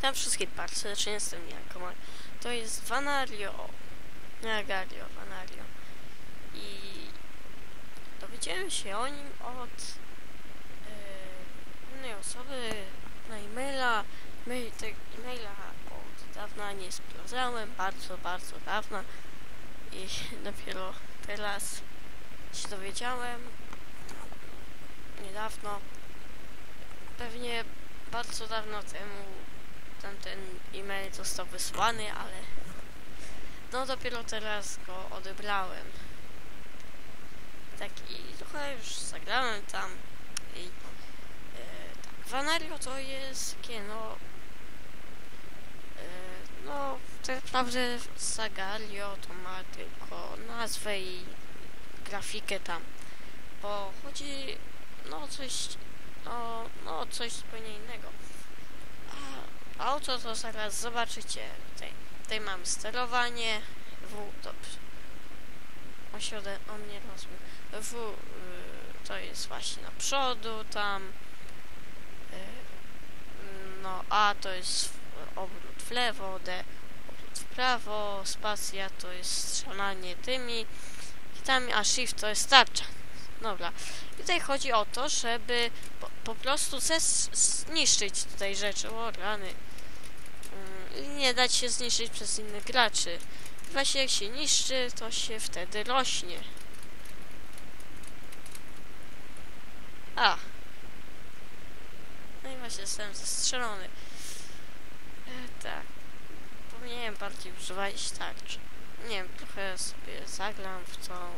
Tam wszystkie bardzo serdecznie jestem Janko. To jest Vanario. Nie, Gario, Vanario. I dowiedziałem się o nim od e, innej osoby na e-maila. E-maila od dawna nie sprawdzałem, bardzo, bardzo dawno. I dopiero teraz się dowiedziałem. Niedawno. Pewnie bardzo dawno temu tamten e-mail został wysłany, ale no dopiero teraz go odebrałem. Tak i trochę już zagrałem tam i e, tak, Vanario to jest takie no e, no tak naprawdę Sagario to ma tylko nazwę i grafikę tam, bo chodzi no coś no, no coś zupełnie innego. Auto to zaraz zobaczycie. Tutaj, tutaj mam sterowanie. W, dobrze. On się ode, on nie rozumie. W y, to jest właśnie na przodu tam. Y, no A to jest obrót w lewo, D obrót w prawo, spacja to jest strzelanie tymi hitami, a shift to jest tarcza. Dobra. Tutaj chodzi o to, żeby po, po prostu zniszczyć tutaj rzeczy. O, rany. Mm, I nie dać się zniszczyć przez innych graczy. Właśnie jak się niszczy, to się wtedy rośnie. A. No i właśnie zostałem zastrzelony. E, tak. Powinienem bardziej używać tarczy. Nie wiem, trochę sobie zagram w to.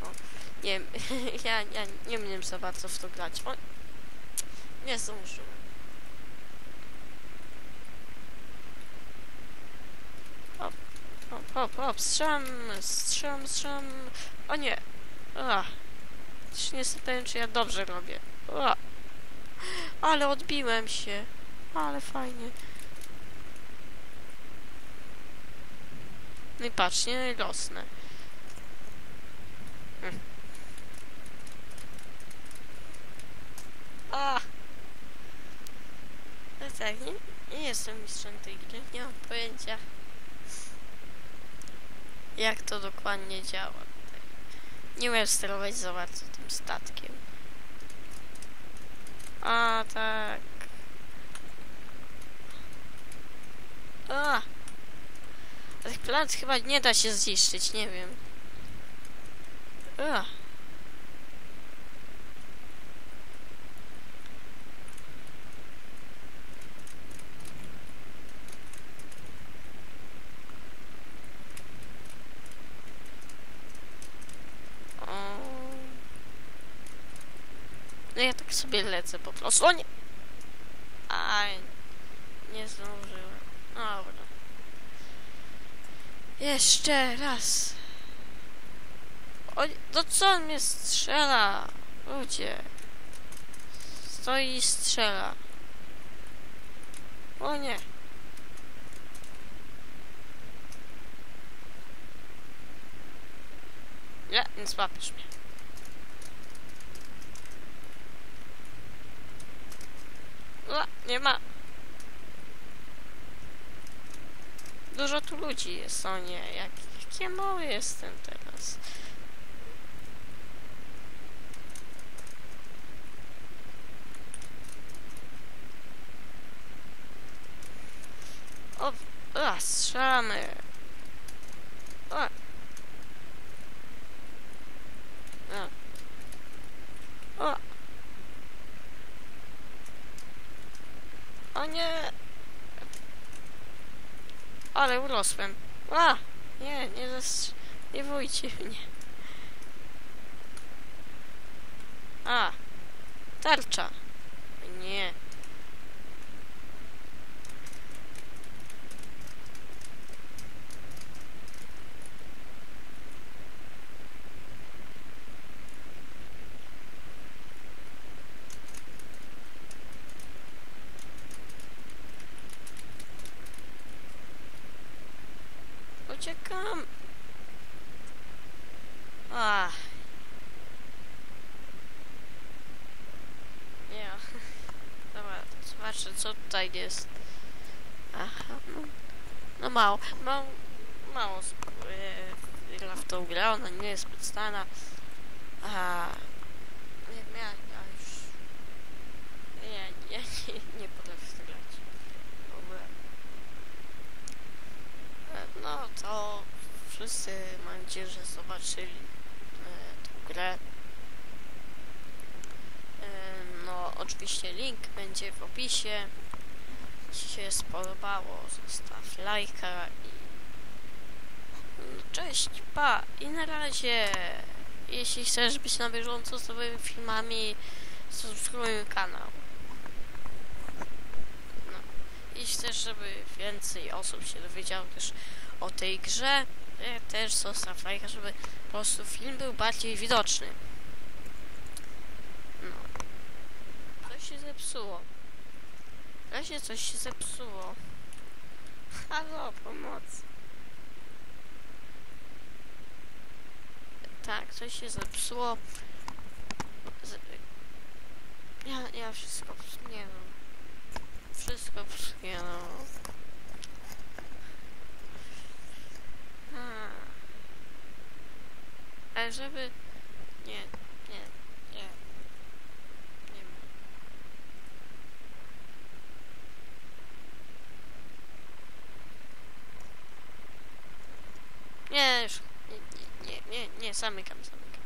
To. Nie wiem, ja, ja nie umiem za bardzo w to grać. O, nie zdążyłem. Hop, hop, hop, hop, strzelam, strzelam, strzelam. O nie. Ach. Też nie jestem pewien, czy ja dobrze robię. Ale odbiłem się. Ale fajnie. No i patrz, nie rosnę. Hm. A! No tak, nie, nie jestem mistrzem tej gry, nie mam pojęcia jak to dokładnie działa. Nie umiem sterować za bardzo tym statkiem. A, tak. A! A tych planet chyba nie da się zniszczyć, nie wiem. A. O. No ja tak sobie lecę po prostu. O nie! Aj, nie zdążyłem. Dobra. Jeszcze raz. O, to co on mnie strzela? Ludzie. Stoi i strzela. O nie. Nie, nie złapiesz mnie. O, nie ma. Dużo tu ludzi jest, o nie, jak, jakie mały jestem teraz. O, a, strzelamy. O. A. O. O nie. Ale urosłem. A! Nie, nie zas... Nie wójcie mnie. A! Tarcza. Nie. Uciekam. A. Nie. Dobra, zobaczę co tutaj jest. Aha, no, no mało, mało, mało e, w tą grę, ona nie jest zbyt znana. A, nie ja, ja już, ja, ja nie, nie potrafię w to grać. W ogóle. E, No to wszyscy mam nadzieję, że zobaczyli e, tą grę. E, No, oczywiście link będzie w opisie. Jeśli się spodobało, zostaw lajka i no, cześć, pa i na razie. Jeśli chcesz być na bieżąco z nowymi filmami, subskrybuj kanał. No. Jeśli chcesz, żeby więcej osób się dowiedziało też o tej grze, e, też zostaw lajka, żeby po prostu film był bardziej widoczny. No. Coś się zepsuło. W razie coś się zepsuło. Halo, pomoc. Tak, coś się zepsuło. Z... Ja, ja wszystko psuję, no. Wszystko psuję, no. A. Ale żeby... Nie, nie, nie. Nie ma. Nie, już. Nie, nie, nie, nie, nie, zamykam, zamykam.